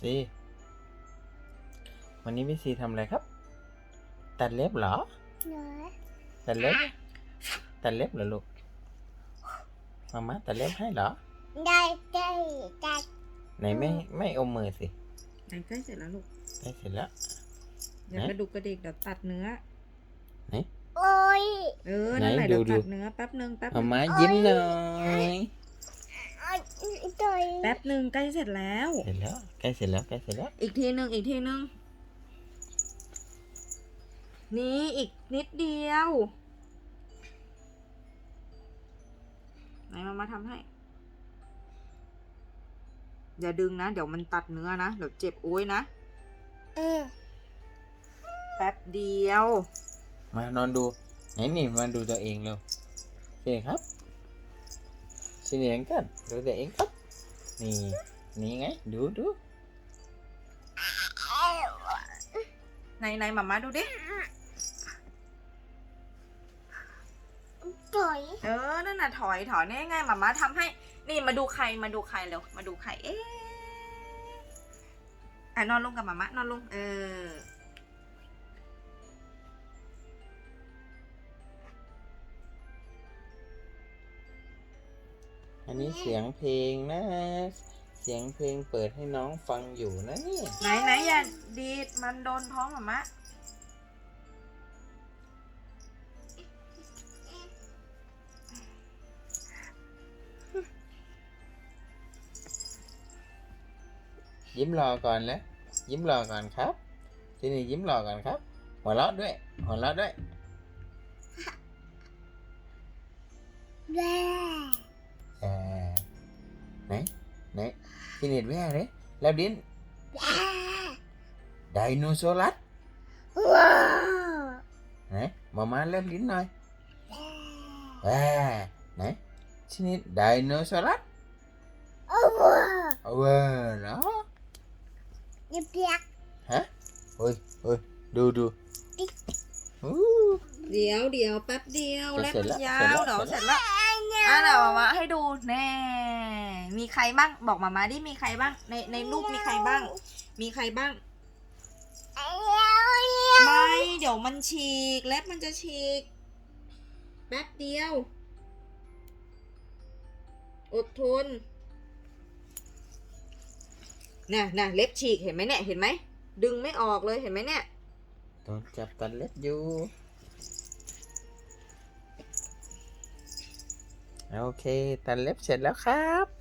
ซีวันนี้พี่ซีทำอะไรครับ ตัดเล็บเหรอเนื้อตัดเล็บ ตัดเล็บเหรอลูกมามาตัดเล็บให้เหรอ ได้ได้ได้ไหนไม่ไม่อมมือสิไหนใกล้เสร็จแล้วลูกได้เสร็จแล้ว เดี๋ยวไหน กระดูกกระดิกเดี๋ยวตัดเนื้อ โอ้ย เออนั่นแหละไหนดูเดี๋ยวดู ตัดเนื้อแป๊บหนึ่งแป๊บหมานึ่งมายิ้มหน่อยอะตัว แป๊บหนึ่งใกล้เสร็จแล้ว เสร็จแล้วใกล้เสร็จแล้วใกล้เสร็จแล้วอีกทีหนึ่งอีกทีหนึ่งนี่อีกนิดเดียว ไหนมามาทำให้ อย่าดึงนะ เดี๋ยวมันตัดเนื้อนะ เดี๋ยวเจ็บโอ้ยนะเออแป๊บเดียว มานอนดู ไหนนี่มาดูตัวเองเร็วโอเคครับเนียงกันดูตัวเองครับ นี่ นี่ไง ดูดูไหนไหนมามาดูดิตัวเออ นั่นน่ะถอยถอยนี่ไงมามาทำให้ นี่มาดูใครมาดูใครเร็ว มาดูใคร เอ๊ะอะนอนลงกับมามะนอนลง เออ อันนี้เสียงเพลงนะ เสียงเพลงเปิดให้น้องฟังอยู่นะนี่ไหนไหนอย่าดีดมันโดนท้องมามะยิ้มรอก่อนแล้วยิ้มรอก่อนครับ ทีนี้ยิ้มรอก่อนครับ หัวเราะด้วย หัวเราะด้วยแม่เออ ไหนไหนทีนี้แว่เลยแล้วดินแม่ไดโนเสาร์ลัสว้าวไหนมามาเล่นลิ้นหน่อยแม่แว่ไหนทีนี้ไดโนเสาร์ลัสโอ้ว้าวเอาเวอร์เนาะนี่เปียกฮะเฮ้ยเฮ้ยดูดูอู้เดี๋ยวเดี๋ยวแป๊บเดียวจะเล็บเสร็จมันแล้วยาเสร็จวแล้วเดี๋ยวเสเสร็ร็จจแล้แล้ววอะเดี๋ยวมามาให้ดูแน่ มีใครบ้าง บอกมามาดิมีใครบ้าง ในในรูปมีใครบ้าง มีใครบ้าง ไม่ เดี๋ยวมันฉีก เล็บมันจะฉีก แป๊บเดียว อดทนน่ะน่ะเล็บฉีกเห็นไหมเนี่ย เห็นไหม ดึงไม่ออกเลยเห็นไหมเนี่ยโดนจับตัดเล็บอยู่ โอเค ตัดเล็บเสร็จแล้วครับ